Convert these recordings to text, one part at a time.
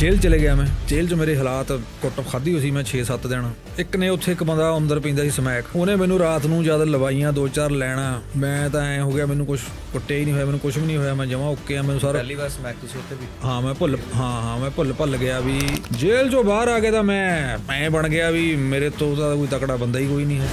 ਜੇਲ੍ਹ ਚਲੇ ਗਿਆ ਮੈਂ। ਜੇਲ੍ਹ 'ਚ ਮੇਰੇ ਹਾਲਾਤ ਕੁੱਟ ਖਾਧੀ ਹੋਈ ਸੀ ਮੈਂ 6-7 ਦਿਨ। ਇੱਕ ਨੇ ਉੱਥੇ ਇੱਕ ਬੰਦਾ ਅੰਦਰ ਪੀਂਦਾ ਸੀ ਸਮੈਕ। ਉਹਨੇ ਮੈਨੂੰ ਰਾਤ ਨੂੰ ਜਦ ਲਵਾਈਆਂ ਦੋ ਚਾਰ ਲੈਣਾ ਮੈਂ ਤਾਂ ਐ ਹੋ ਗਿਆ ਮੈਨੂੰ ਕੁਝ ਕੁੱਟਿਆ ਹੀ ਨਹੀਂ ਹੋਇਆ ਮੈਨੂੰ ਕੁਝ ਵੀ ਨਹੀਂ ਹੋਇਆ ਮੈਂ ਜਮਾ ਓਕੇ ਆ ਮੈਨੂੰ ਸਾਰਾ ਪਹਿਲੀ ਵਾਰ ਸਮੈਕ ਤੁਸੀਂ ਉੱਥੇ ਵੀ ਹਾਂ ਮੈਂ ਭੁੱਲ ਹਾਂ ਹਾਂ ਮੈਂ ਭੁੱਲ ਭੁੱਲ ਗਿਆ ਵੀ ਜੇਲ੍ਹ 'ਚੋਂ ਬਾਹਰ ਆ ਕੇ ਤਾਂ ਮੈਂ ਮੈਂ ਬਣ ਗਿਆ ਵੀ ਮੇਰੇ ਤੋਂ ਤਾਂ ਕੋਈ ਤਕੜਾ ਬੰਦਾ ਹੀ ਕੋਈ ਨਹੀਂ ਹੈ।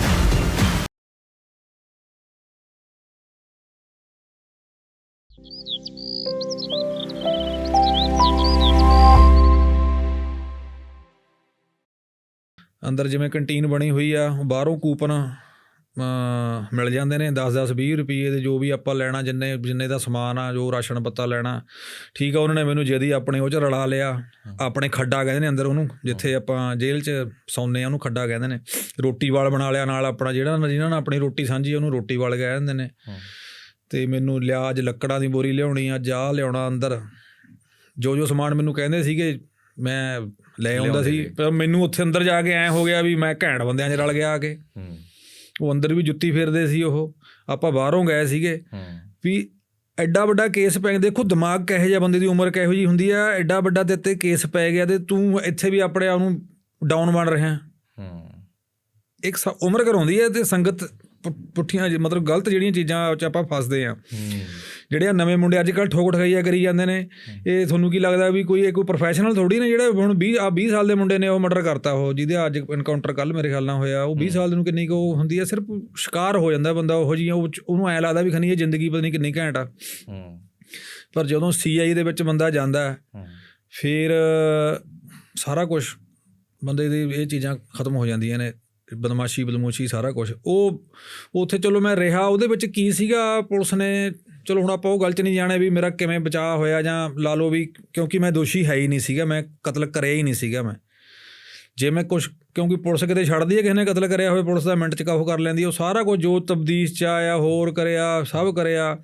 ਅੰਦਰ ਜਿਵੇਂ ਕੰਟੀਨ ਬਣੀ ਹੋਈ ਆ ਬਾਹਰੋਂ ਕੂਪਨ ਮਿਲ ਜਾਂਦੇ ਨੇ 10 10 20 ਰੁਪਏ ਦੇ ਜੋ ਵੀ ਆਪਾਂ ਲੈਣਾ ਜਿੰਨੇ ਜਿੰਨੇ ਦਾ ਸਮਾਨ ਆ ਜੋ ਰਾਸ਼ਨ ਪੱਤਾ ਲੈਣਾ ਠੀਕ ਆ ਉਹਨਾਂ ਨੇ ਮੈਨੂੰ ਜਦੀ ਆਪਣੇ ਉਹ ਚ ਰਲਾ ਲਿਆ ਆਪਣੇ ਖੱਡਾ ਕਹਿੰਦੇ ਨੇ ਅੰਦਰ ਉਹਨੂੰ ਜਿੱਥੇ ਆਪਾਂ ਜੇਲ੍ਹ 'ਚ ਸੌਂਦੇ ਆ ਉਹਨੂੰ ਖੱਡਾ ਕਹਿੰਦੇ ਨੇ ਰੋਟੀ ਵਾਲ ਬਣਾ ਲਿਆ ਨਾਲ ਆਪਣਾ ਜਿਹੜਾ ਜਿਹਨਾਂ ਨਾਲ ਆਪਣੀ ਰੋਟੀ ਸਾਂਝੀ ਉਹਨੂੰ ਰੋਟੀ ਵਾਲ ਕਹਿ ਦਿੰਦੇ ਨੇ। ਤੇ ਮੈਨੂੰ ਲਿਆ ਅੱਜ ਲੱਕੜਾਂ ਦੀ ਬੋਰੀ ਲਿਆਉਣੀ ਆ ਜਾ ਲਿਆਉਣਾ ਅੰਦਰ ਜੋ ਜੋ ਸਮਾਨ ਮੈਨੂੰ ਕਹਿੰਦੇ ਸੀਗੇ ਮੈਂ ਲੈ ਆਉਂਦਾ ਸੀ ਪਰ ਮੈਨੂੰ ਉੱਥੇ ਅੰਦਰ ਜਾ ਕੇ ਐ ਹੋ ਗਿਆ ਵੀ ਮੈਂ ਘੈਂਟ ਬੰਦਿਆਂ 'ਚ ਰਲ ਗਿਆ ਆ ਕੇ। ਉਹ ਅੰਦਰ ਵੀ ਜੁੱਤੀ ਫੇਰਦੇ ਸੀ ਉਹ। ਆਪਾਂ ਬਾਹਰੋਂ ਗਏ ਸੀਗੇ। ਵੀ ਐਡਾ ਵੱਡਾ ਕੇਸ ਪੈ ਗਿਆ। ਦੇਖੋ ਦਿਮਾਗ ਕਿਹੋ ਜਿਹਾ ਬੰਦੇ ਦੀ ਉਮਰ ਕਿਹੋ ਜੀ ਹੁੰਦੀ ਆ। ਐਡਾ ਵੱਡਾ ਤੇ ਤੇ ਕੇਸ ਪੈ ਗਿਆ ਤੇ ਤੂੰ ਇੱਥੇ ਵੀ ਆਪਣੇ ਆਪ ਨੂੰ ਡਾਊਨ ਬਣ ਰਿਹਾ। ਹੂੰ। ਇੱਕ ਉਮਰ ਕਰਾਉਂਦੀ ਹੈ ਤੇ ਸੰਗਤ ਪੁੱਠੀਆਂ ਜਿਹੀ- ਮਤਲਬ ਗਲਤ ਜਿਹੜੀਆਂ ਚੀਜ਼ਾਂ ਚ ਆਪਾਂ ਫਸਦੇ ਆ। ਜਿਹੜੇ ਆ ਨਵੇਂ ਮੁੰਡੇ ਅੱਜ ਕੱਲ ਠੋਕ ਠਗਾਈਆ ਕਰੀ ਜਾਂਦੇ ਨੇ ਇਹ ਤੁਹਾਨੂੰ ਕੀ ਲੱਗਦਾ ਵੀ ਕੋਈ ਇਹ ਕੋਈ ਪ੍ਰੋਫੈਸ਼ਨਲ ਥੋੜੀ ਨੇ ਜਿਹੜਾ ਹੁਣ 20 ਆ 20 ਸਾਲ ਦੇ ਮੁੰਡੇ ਨੇ ਉਹ ਮਰਡਰ ਕਰਤਾ ਉਹ ਜਿਹਦੇ ਅੱਜ ਐਨਕਾਊਂਟਰ ਕੱਲ ਮੇਰੇ ਖਿਆਲ ਨਾਲ ਹੋਇਆ ਉਹ 20 ਸਾਲ ਦੇ ਨੂੰ ਕਿੰਨੀ ਕੁ ਉਹ ਹੁੰਦੀ ਹੈ ਸਿਰਫ ਸ਼ਿਕਾਰ ਹੋ ਜਾਂਦਾ ਬੰਦਾ ਉਹੋ 'ਚ- ਉਹਨੂੰ ਐ ਲੱਗਦਾ ਵੀ ਖਨੀ ਇਹ ਜ਼ਿੰਦਗੀ ਪਤਾ ਨਹੀਂ ਕਿੰਨੀ ਘੈਂਟ ਆ। ਹੂੰ। ਪਰ ਜਦੋਂ ਸੀਆਈ ਦੇ ਵਿੱਚ ਬੰਦਾ ਜਾਂਦਾ ਹੈ, ਹੂੰ ਫਿਰ ਸਾਰਾ ਕੁਝ ਬੰਦੇ ਦੀ ਇਹ ਚੀਜ਼ਾਂ ਖਤਮ ਹੋ ਜਾਂਦੀਆਂ ਨੇ। ਬਦਮਾਸ਼ੀ ਬਦਮੋਸ਼ੀ ਸਾਰਾ ਕੁਝ ਉਹ ਉੱਥੇ ਚਲੋ ਮੈਂ ਰਿਹਾ ਉਹਦੇ ਵਿੱਚ ਕੀ ਸੀਗਾ ਪੁਲਿਸ ਨੇ ਚਲੋ ਹੁਣ ਆਪਾਂ ਉਹ ਗੱਲ 'ਚ ਨਹੀਂ ਜਾਣੇ ਵੀ ਮੇਰਾ ਕਿਵੇਂ ਬਚਾਅ ਹੋਇਆ ਜਾਂ ਲਾ ਲਓ ਵੀ ਕਿਉਂਕਿ ਮੈਂ ਦੋਸ਼ੀ ਹੈ ਹੀ ਨਹੀਂ ਸੀਗਾ ਮੈਂ ਕਤਲ ਕਰਿਆ ਹੀ ਨਹੀਂ ਸੀਗਾ ਮੈਂ। ਜੇ ਮੈਂ ਕੁਝ ਕਿਉਂਕਿ ਪੁਲਿਸ ਕਿਤੇ ਛੱਡਦੀ ਹੈ ਕਿਸੇ ਨੇ ਕਤਲ ਕਰਿਆ ਹੋਵੇ ਪੁਲਿਸ ਦਾ ਮਿੰਟ 'ਚ ਕਾਬੂ ਕਰ ਲੈਂਦੀ ਉਹ ਸਾਰਾ ਕੁਝ ਜੋ ਤਬਦੀਸ਼ 'ਚ ਆਇਆ ਹੋਰ ਕਰਿਆ ਸਭ ਕਰਿਆ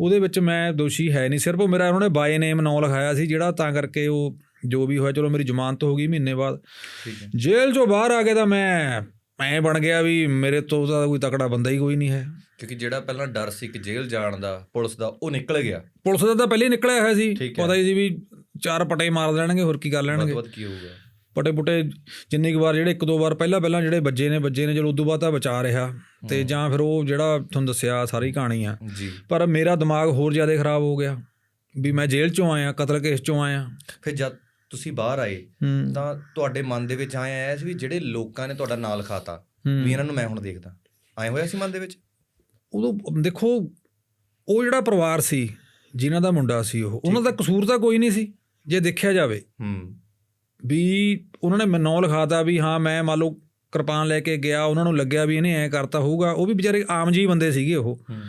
ਉਹਦੇ ਵਿੱਚ ਮੈਂ ਦੋਸ਼ੀ ਹੈ ਨਹੀਂ। ਸਿਰਫ ਉਹ ਮੇਰਾ ਉਹਨਾਂ ਨੇ ਬਾਈ ਨੇਮ ਨਾਂ ਲਿਖਾਇਆ ਸੀ ਜਿਹੜਾ ਤਾਂ ਕਰਕੇ ਉਹ ਜੋ ਵੀ ਹੋਇਆ ਚਲੋ ਮੇਰੀ ਜ਼ਮਾਨਤ ਹੋ ਗਈ ਮਹੀਨੇ ਬਾਅਦ। ਜੇਲ੍ਹ 'ਚੋਂ ਬਾਹਰ ਆ ਕੇ ਤਾਂ ਮੈਂ ਐ ਬਣ ਗਿਆ ਵੀ ਮੇਰੇ ਤੋਂ ਤਾਂ ਕੋਈ ਤਕੜਾ ਬੰਦਾ ਹੀ ਕੋਈ ਨਹੀਂ ਹੈ। ਕਿਉਂਕਿ ਜਿਹੜਾ ਪਹਿਲਾਂ ਡਰ ਸੀ ਕਿ ਜੇਲ੍ਹ ਜਾਣ ਦਾ ਪੁਲਿਸ ਦਾ ਉਹ ਨਿਕਲ ਗਿਆ। ਪੁਲਿਸ ਦਾ ਤਾਂ ਪਹਿਲੇ ਹੀ ਨਿਕਲਿਆ ਹੋਇਆ ਸੀ। ਪਤਾ ਹੀ ਸੀ ਵੀ ਚਾਰ ਪਟੇ ਮਾਰ ਦੇਣਗੇ ਹੋਰ ਕੀ ਕਰ ਲੈਣਗੇ। ਤੋਂ ਵੱਧ ਕੀ ਹੋਊਗਾ ਪਟੇ ਪੁਟੇ ਜਿੰਨੀ ਕੁ ਵਾਰ ਜਿਹੜੇ ਇੱਕ ਦੋ ਵਾਰ ਪਹਿਲਾਂ ਪਹਿਲਾਂ ਜਿਹੜੇ ਵੱਜੇ ਨੇ ਵੱਜੇ ਨੇ ਚਲੋ ਉਦੋਂ ਬਾਅਦ ਤਾਂ ਬਚਾ ਰਿਹਾ। ਤੇ ਜਾਂ ਫਿਰ ਉਹ ਜਿਹੜਾ ਤੁਹਾਨੂੰ ਦੱਸਿਆ ਸਾਰੀ ਕਹਾਣੀ ਆ। ਜੀ। ਪਰ ਮੇਰਾ ਦਿਮਾਗ ਹੋਰ ਜ਼ਿਆਦਾ ਖਰਾਬ ਹੋ ਗਿਆ। ਵੀ ਮੈਂ ਜੇਲ੍ਹ ਚੋਂ ਆਇਆ ਕਤਲ ਕੇਸ ਚੋਂ ਆਇਆ। ਫਿਰ ਜਦ ਤੁਸੀਂ ਬਾਹਰ ਆਏ ਤਾਂ ਤੁਹਾਡੇ ਮਨ ਦੇ ਵਿੱਚ ਆਇਆ ਆਇਆ ਸੀ ਵੀ ਜਿਹੜੇ ਲੋਕਾਂ ਨੇ ਤੁਹਾਡਾ ਨਾਂ ਲਿਖਾਤਾ ਹੂੰ। ਵੀ ਇਹਨਾਂ ਨੂੰ ਮੈਂ ਹੁਣ ਦੇਖਦਾ। ਆਏ ਹੋਇਆ ਸੀ ਮਨ ਦੇ ਵਿੱਚ? ਉਦੋਂ ਦੇਖੋ ਉਹ ਜਿਹੜਾ ਪਰਿਵਾਰ ਸੀ ਜਿਨ੍ਹਾਂ ਦਾ ਮੁੰਡਾ ਸੀ ਉਹ ਉਹਨਾਂ ਦਾ ਕਸੂਰ ਤਾਂ ਕੋਈ ਨਹੀਂ ਸੀ ਜੇ ਦੇਖਿਆ ਜਾਵੇ। ਹੂੰ। ਵੀ ਉਹਨਾਂ ਨੇ ਮੈਨੂੰ ਲਿਖਾਤਾ ਵੀ ਹਾਂ ਮੈਂ ਮੰਨ ਲਓ ਕਿਰਪਾਨ ਲੈ ਕੇ ਗਿਆ ਉਹਨਾਂ ਨੂੰ ਲੱਗਿਆ ਵੀ ਇਹਨੇ ਐ ਕਰਤਾ ਹੋਊਗਾ ਉਹ ਵੀ ਵਿਚਾਰੇ ਆਮ ਜੀ ਬੰਦੇ ਸੀਗੇ ਉਹ। ਹੂੰ।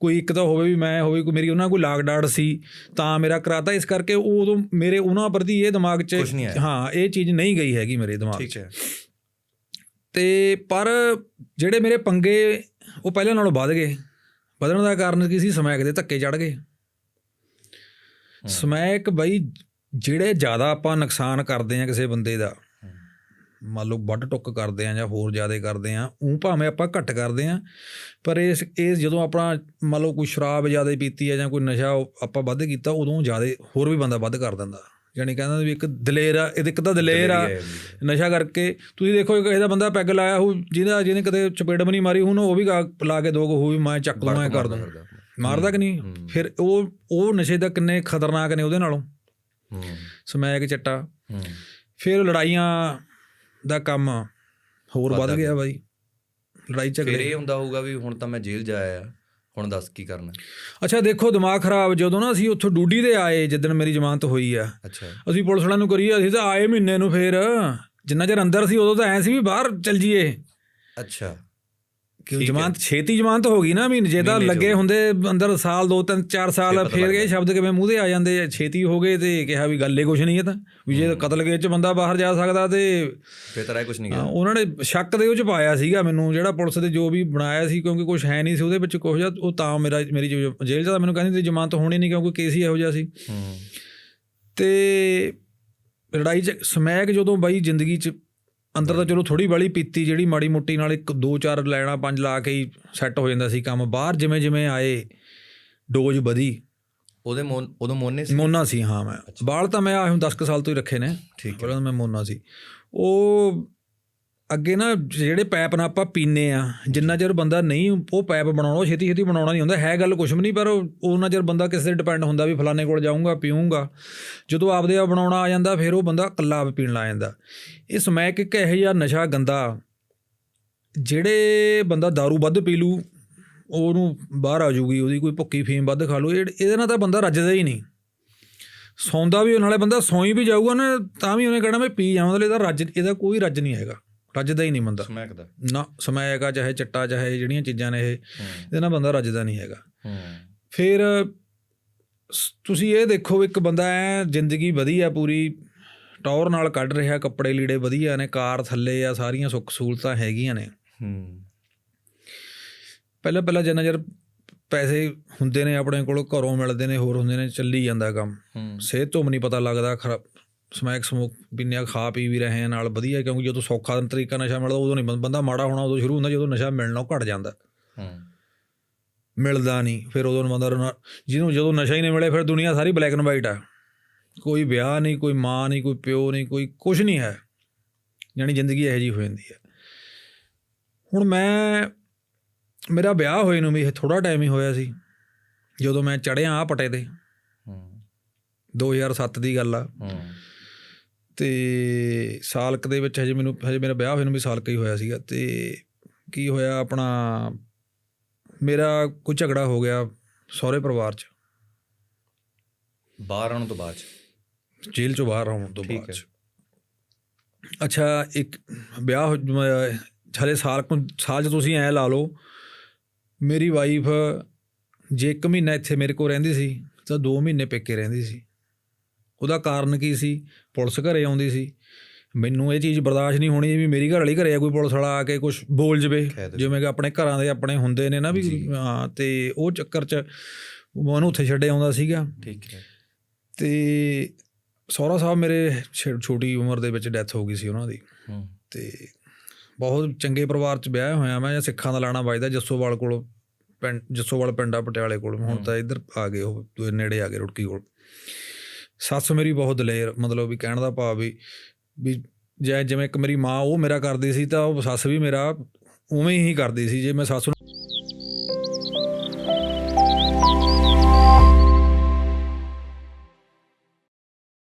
ਕੋਈ ਇੱਕ ਤਾਂ ਹੋਵੇ ਵੀ ਮੈਂ ਹੋਵੇ ਕੋਈ ਮੇਰੀ ਉਹਨਾਂ ਕੋਈ ਲਾਗ ਡਾੜ ਸੀ ਤਾਂ ਮੇਰਾ ਕਰਾਤਾ। ਇਸ ਕਰਕੇ ਉਹ ਉਦੋਂ ਮੇਰੇ ਉਹਨਾਂ ਪ੍ਰਤੀ ਇਹ ਦਿਮਾਗ 'ਚ। ਹਾਂ ਇਹ ਚੀਜ਼ ਨਹੀਂ ਗਈ ਹੈਗੀ ਮੇਰੇ ਦਿਮਾਗ 'ਚ। ਤੇ ਪਰ ਜਿਹੜੇ ਮੇਰੇ ਪੰਗੇ ਉਹ ਪਹਿਲਾਂ ਨਾਲੋਂ ਵੱਧ ਗਏ। ਵਧਣ ਦਾ ਕਾਰਨ ਕੀ ਸੀ? ਸਮੈਕ ਦੇ ਧੱਕੇ ਚੜ ਗਏ। ਸਮੈਕ ਬਈ ਜਿਹੜੇ ਜ਼ਿਆਦਾ ਆਪਾਂ ਨੁਕਸਾਨ ਕਰਦੇ ਆ ਕਿਸੇ ਬੰਦੇ ਦਾ ਮੰਨ ਲਓ ਵੱਢ ਟੁੱਕ ਕਰਦੇ ਆ ਜਾਂ ਹੋਰ ਜ਼ਿਆਦਾ ਕਰਦੇ ਆ ਉਹ ਭਾਵੇਂ ਆਪਾਂ ਘੱਟ ਕਰਦੇ ਆ ਪਰ ਇਸ ਇਹ ਜਦੋਂ ਆਪਣਾ ਮੰਨ ਲਓ ਕੋਈ ਸ਼ਰਾਬ ਜ਼ਿਆਦਾ ਪੀਤੀ ਹੈ ਜਾਂ ਕੋਈ ਨਸ਼ਾ ਆਪਾਂ ਵੱਧ ਕੀਤਾ ਉਦੋਂ ਜ਼ਿਆਦਾ ਹੋਰ ਵੀ ਬੰਦਾ ਵੱਧ ਕਰ ਦਿੰਦਾ। ਯਾਨੀ ਕਹਿੰਦਾ ਵੀ ਇੱਕ ਦਲੇਰ ਆ ਇਹ ਇੱਕ ਤਾਂ ਦਲੇਰ ਆ ਆ। ਨਸ਼ਾ ਕਰਕੇ। ਤੁਸੀਂ ਦੇਖੋ ਕਿਸੇ ਦਾ ਬੰਦਾ ਪੈਗ ਲਾਇਆ ਹੋ ਜਿਹਦਾ ਜਿਹਨੇ ਕਦੇ ਚਪੇੜ ਵੀ ਨਹੀਂ ਮਾਰੀ ਹੁਣ ਉਹ ਵੀ ਲਾ ਕੇ ਦੋਗ ਹੋ ਵੀ ਮੈਂ ਚੱਕ ਦੂੰ ਮੈਂ ਕਰ ਦੂੰ। ਮਾਰਦਾ। ਕਿ ਨਹੀਂ? ਫਿਰ ਉਹ ਉਹ ਨਸ਼ੇ ਦਾ ਕਿੰਨੇ ਖਤਰਨਾਕ ਨੇ ਉਹਦੇ ਨਾਲੋਂ। ਸਮੈਕ ਚਿੱਟਾ। ਫਿਰ ਲੜਾਈਆਂ ਦਾ ਕੰਮ ਹੋਰ ਵੱਧ ਗਿਆ ਬਾਈ। ਲੜਾਈ ਫਿਰ ਝਗੜੇ ਇਹ ਹੁੰਦਾ ਹੋਊਗਾ ਵੀ ਹੁਣ ਤਾਂ ਮੈਂ ਜੇਲ੍ਹ ਜਾਇਆ ਆ ਹੁਣ ਦੱਸ ਕੀ ਕਰਨਾ। ਅੱਛਾ ਦੇਖੋ ਦਿਮਾਗ ਖਰਾਬ। ਜਦੋਂ ਨਾ ਅਸੀਂ ਉੱਥੋਂ ਡਿਊਟੀ ਤੇ ਆਏ ਜਿੱਦਣ ਮੇਰੀ ਜ਼ਮਾਨਤ ਹੋਈ ਆ। ਅੱਛਾ। ਅਸੀਂ ਪੁਲਿਸ ਵਾਲਿਆਂ ਨੂੰ ਕਰੀਏ ਅਸੀਂ ਤਾਂ ਆਏ ਮਹੀਨੇ ਨੂੰ ਫੇਰ। ਜਿੰਨਾ ਚਿਰ ਅੰਦਰ ਸੀ ਉਦੋਂ ਤਾਂ ਐ ਸੀ ਵੀ ਬਾਹਰ ਚੱਲ ਜੀਏ ਅੱਛਾ। ਕਿ ਹੈ। ਜ਼ਮਾਨਤ ਛੇਤੀ ਜ਼ਮਾਨਤ ਹੋ ਗਈ ਨਾ ਮਹੀਨੇ ਜੇ ਤਾਂ ਲੱਗੇ ਹੋ ਹੁੰਦੇ ਅੰਦਰ ਸਾਲ ਦੋ ਤਿੰਨ ਚਾਰ ਸਾਲ ਫਿਰ ਇਹ ਸ਼ਬਦ ਕਿਵੇਂ ਮੂੰਹ ਤੇ ਆ ਜਾਂਦੇ ਆ ਛੇਤੀ ਹੋ ਗਏ ਤੇ ਕਿਹਾ ਵੀ ਗੱਲ ਹੀ ਕੁਛ ਨਹੀਂ ਇਹ ਤਾਂ ਵੀ ਜੇ ਕਤਲ ਕੇਸ ਚ ਬੰਦਾ ਬਾਹਰ ਜਾ ਸਕਦਾ ਤੇ ਫਿਰ ਤਾਂ ਇਹ ਕੁਝ ਨਹੀਂ ਹਾਂ, ਗਿਆ। ਉਹਨਾਂ ਨੇ ਸ਼ੱਕ ਦੇ ਉਹ ਚ ਪਾਇਆ ਸੀਗਾ ਮੈਨੂੰ ਜਿਹੜਾ ਪੁਲਿਸ ਦੇ ਜੋ ਵੀ ਬਣਾਇਆ ਸੀ ਕਿਉਂਕਿ ਕੁਝ ਹੈ ਨਹੀਂ ਸੀ ਉਹਦੇ ਵਿੱਚ ਕੁਝ ਉਹ ਤਾਂ ਮੇਰਾ ਮੇਰੀ ਜੇਲ੍ਹ ਤਾਂ ਮੈਨੂੰ ਕਹਿੰਦੇ ਤੇ ਜ਼ਮਾਨਤ ਹੋਣੀ ਨਹੀਂ ਕਿਉਂਕਿ ਕੇਸ ਹੀ ਇਹੋ ਜਿਹਾ ਸੀ। ਹੂੰ। ਤੇ ਲੜਾਈ ਚ ਸਮੈਕ ਜਦੋਂ ਬਾਈ ਜ਼ਿੰਦਗੀ ਚ ਅੰਦਰ ਤਾਂ ਚਲੋ ਥੋੜੀ ਬਾਲੀ ਪੀਤੀ ਜਿਹੜੀ ਮਾੜੀ ਮੁੱਟੀ ਨਾਲ ਇੱਕ ਦੋ ਚਾਰ ਲੈਣਾ ਪੰਜ ਲਾ ਕੇ ਹੀ ਸੈੱਟ ਹੋ ਜਾਂਦਾ ਸੀ ਕੰਮ। ਬਾਹਰ ਜਿਵੇਂ ਜਿਵੇਂ ਆਏ ਡੋਜ਼ ਵਧੀ। ਉਹਦੇ ਮੋਨ ਉਦੋਂ ਮੋਨੇ ਸੀ? ਮੋਨਾ ਸੀ ਹਾਂ ਮੈਂ। ਬਾਲ ਤਾਂ ਮੈਂ ਆਹ ਹੁਣ 10 ਕੁ ਸਾਲ ਤੋਂ ਹੀ ਰੱਖੇ ਨੇ। ਠੀਕ ਹੈ। ਮੈਂ ਮੋਨਾ ਸੀ। ਉਹ ਅੱਗੇ ਨਾ ਜਿਹੜੇ ਪੈਪ ਨਾਲ ਆਪਾਂ ਪੀਨੇ ਆ, ਜਿੰਨਾ ਚਿਰ ਬੰਦਾ ਨਹੀਂ ਉਹ ਪੈਪ ਬਣਾਉਣਾ ਛੇਤੀ ਛੇਤੀ ਬਣਾਉਣਾ ਨਹੀਂ ਹੁੰਦਾ, ਹੈ ਗੱਲ ਕੁਛ ਵੀ ਨਹੀਂ, ਪਰ ਉਹ- ਉਹਨਾਂ ਚਿਰ ਬੰਦਾ ਕਿਸੇ ਤੇ ਡਿਪੈਂਡ ਹੁੰਦਾ ਵੀ ਫਲਾਣੇ ਕੋਲ ਜਾਊਂਗਾ, ਪੀਊਂਗਾ। ਜਦੋਂ ਆਪਦੇ ਆਪ ਬਣਾਉਣਾ ਆ ਜਾਂਦਾ, ਫਿਰ ਉਹ ਬੰਦਾ ਇਕੱਲਾ ਆਪ ਪੀਣ ਲੱਗ ਜਾਂਦਾ। ਇਹ ਸਮੈਕ ਇੱਕ ਇਹੋ ਜਿਹਾ ਨਸ਼ਾ ਗੰਦਾ, ਜਿਹੜੇ ਬੰਦਾ दारू ਵੱਧ ਪੀ ਲੂ, ਉਹਨੂੰ ਬਾਹਰ ਆ ਜੂਗੀ ਉਹਦੀ ਕੋਈ ਭੁੱਕੀ ਫੀਮ ਵੱਧ ਖਾ ਲੂ ਇਹਦੇ ਨਾਲ ਤਾਂ ਬੰਦਾ ਰੱਜਦਾ ਹੀ ਨਹੀਂ। ਸੌਂਦਾ ਵੀ, ਨਾਲੇ ਬੰਦਾ ਸੌਂ ਹੀ ਵੀ ਜਾਊਗਾ ਨਾ, ਤਾਂ ਵੀ ਉਹਨੇ ਕਹਿਣਾ, ਮੈਂ ਪੀ ਜਾਵਾਂ ਇਹਦਾ ਰੱਜ ਇਹਦਾ ਕੋਈ ਰੱਜ ਨਹੀਂ ਹੈਗਾ। ਰੱਜਦਾ ਹੀ ਨਹੀਂ ਬੰਦਾ। ਸਮੈਕ ਦਾ ਨਾ ਸਮੈਕ ਆ ਚਾਹੇ ਚਿੱਟਾ ਚਾਹੇ ਜਿਹੜੀਆਂ ਚੀਜ਼ਾਂ ਨੇ ਇਹ ਇਹਦੇ ਨਾਲ ਬੰਦਾ ਰੱਜਦਾ ਨਹੀਂ ਹੈਗਾ। ਫਿਰ ਤੁਸੀਂ ਇਹ ਦੇਖੋ ਇੱਕ ਬੰਦਾ ਐ ਜ਼ਿੰਦਗੀ ਵਧੀਆ ਪੂਰੀ ਟੌਰ ਨਾਲ ਕੱਢ ਰਿਹਾ ਕੱਪੜੇ ਲੀੜੇ ਵਧੀਆ ਨੇ ਕਾਰ ਥੱਲੇ ਆ ਸਾਰੀਆਂ ਸੁੱਖ ਸਹੂਲਤਾਂ ਹੈਗੀਆਂ ਨੇ। ਹੂੰ। ਪਹਿਲਾਂ ਪਹਿਲਾਂ ਜਿੰਨਾ ਚਿਰ ਪੈਸੇ ਹੁੰਦੇ ਨੇ ਆਪਣੇ ਕੋਲ ਘਰੋਂ ਮਿਲਦੇ ਨੇ ਹੋਰ ਹੁੰਦੇ ਨੇ ਚੱਲੀ ਜਾਂਦਾ ਕੰਮ। ਸਿਹਤ ਤੋਂ ਵੀ ਨਹੀਂ ਪਤਾ ਲੱਗਦਾ ਖਰਾ ਸਮੈਕ ਸਮੋਕ ਪੀਂਦੇ ਆ ਖਾ ਪੀ ਵੀ ਰਹੇ ਆ ਨਾਲ ਵਧੀਆ ਕਿਉਂਕਿ ਜਦੋਂ ਸੌਖਾ ਤਰੀਕਾ ਨਸ਼ਾ ਮਿਲਦਾ ਉਦੋਂ ਨਹੀਂ ਬੰਦਾ ਮਾੜਾ ਹੋਣਾ ਉਦੋਂ ਸ਼ੁਰੂ ਹੁੰਦਾ ਜਦੋਂ ਨਸ਼ਾ ਮਿਲਣਾ ਉਹ ਘਟ ਜਾਂਦਾ। ਹੂੰ। ਮਿਲਦਾ ਨਹੀਂ ਫਿਰ ਉਦੋਂ ਬੰਦਾ ਜਿਹਨੂੰ ਜਦੋਂ ਨਸ਼ਾ ਹੀ ਨਹੀਂ ਮਿਲੇ ਫਿਰ ਦੁਨੀਆ ਸਾਰੀ ਬਲੈਕ ਐਂਡ ਵਾਈਟ ਆ। ਕੋਈ ਵਿਆਹ ਨਹੀਂ ਕੋਈ ਮਾਂ ਨਹੀਂ ਕੋਈ ਪਿਓ ਨਹੀਂ ਕੋਈ ਕੁਝ ਨਹੀਂ ਹੈ। ਯਾਨੀ ਜ਼ਿੰਦਗੀ ਇਹੋ ਜਿਹੀ ਹੋ ਜਾਂਦੀ ਹੈ। ਹੁਣ ਮੈਂ ਮੇਰਾ ਵਿਆਹ ਹੋਏ ਨੂੰ ਵੀ ਥੋੜਾ ਟਾਈਮ ਹੀ ਹੋਇਆ ਸੀ। ਜਦੋਂ ਮੈਂ ਚੜਿਆ ਆ ਪਟੇ ਤੇ। ਹੂੰ। 2007 ਦੀ ਗੱਲ ਆ। ਹੂੰ। ਤੇ ਸਾਲਕ ਦੇ ਵਿੱਚ ਹਜੇ ਮੈਨੂੰ ਹਜੇ ਮੇਰਾ ਵਿਆਹ ਹੋਏ ਨੂੰ ਵੀ ਸਾਲਕ ਹੀ ਹੋਇਆ ਸੀਗਾ ਤੇ ਕੀ ਹੋਇਆ ਆਪਣਾ ਮੇਰਾ ਕੋਈ ਝਗੜਾ ਹੋ ਗਿਆ ਸਹੁਰੇ ਪਰਿਵਾਰ 'ਚ। ਬਾਹਰ ਆਉਣ ਤੋਂ ਬਾਅਦ। ਜੇਲ੍ਹ 'ਚੋਂ ਬਾਹਰ ਆਉਣ ਤੋਂ ਬਾਅਦ ਅੱਛਾ ਇੱਕ ਵਿਆਹ ਹਲੇ ਸਾਲ ਕੁ- ਸਾਲ 'ਚ ਤੁਸੀਂ ਐ ਲਾ ਲਓ ਮੇਰੀ ਵਾਈਫ ਜੇ ਇੱਕ ਮਹੀਨਾ ਇੱਥੇ ਮੇਰੇ ਕੋਲ ਰਹਿੰਦੀ ਸੀ ਤਾਂ 2 ਮਹੀਨੇ ਪੇਕੇ ਰਹਿੰਦੀ ਸੀ। ਉਹਦਾ ਕਾਰਨ ਕੀ ਸੀ? ਪੁਲਿਸ ਘਰੇ ਆਉਂਦੀ ਸੀ। ਮੈਨੂੰ ਇਹ ਚੀਜ਼ ਬਰਦਾਸ਼ਤ ਨਹੀਂ ਹੋਣੀ ਵੀ ਮੇਰੀ ਘਰ ਵਾਲੀ ਘਰੇ ਆ ਕੋਈ ਪੁਲਿਸ ਵਾਲਾ ਆ ਕੇ ਕੁਝ ਬੋਲ ਜਵੇ। ਜਿਵੇਂ ਕਿ ਆਪਣੇ ਘਰਾਂ ਦੇ ਆਪਣੇ ਹੁੰਦੇ ਨੇ ਨਾ ਵੀ ਜੀ। ਹਾਂ ਤੇ ਉਹ ਚੱਕਰ 'ਚ ਉਹਨੂੰ ਉੱਥੇ ਛੱਡੇ ਆਉਂਦਾ ਸੀਗਾ। ਠੀਕ ਹੈ। ਤੇ ਸਹੁਰਾ ਸਾਹਿਬ ਮੇਰੇ ਛੋਟੀ ਉਮਰ ਦੇ ਵਿੱਚ ਡੈਥ ਹੋ ਗਈ ਸੀ ਉਹਨਾਂ ਦੀ। ਤੇ ਬਹੁਤ ਚੰਗੇ ਪਰਿਵਾਰ ਚ ਵਿਆਹ ਹੋਇਆ ਮੈਂ ਸਿੱਖਾਂ ਦਾ ਲਾਣਾ ਵੱਜਦਾ ਜੱਸੋਵਾਲ ਕੋਲ ਪਿੰਡ ਜੱਸੋਵਾਲ ਪਿੰਡਾ ਪਟਿਆਲੇ ਕੋਲ। ਹੁਣ ਤਾਂ ਇੱਧਰ ਆ ਗਏ ਉਹ ਨੇੜੇ ਆ ਗਏ ਰੁੜਕੀ ਕੋਲ। ਸੱਸ ਮੇਰੀ ਬਹੁਤ ਦਲੇਰ ਮਤਲਬ ਵੀ ਕਹਿਣ ਦਾ ਭਾਵ ਵੀ ਵੀ ਜੇ, ਜਿਵੇਂ ਇੱਕ ਮੇਰੀ ਮਾਂ, ਉਹ ਮੇਰਾ ਕਰਦੀ ਸੀ ਤਾਂ ਉਹ ਸੱਸ ਵੀ ਮੇਰਾ ਉਵੇਂ ਹੀ ਕਰਦੀ ਸੀ, ਜੇ ਮੈਂ ਸੱਸ ਨੂੰ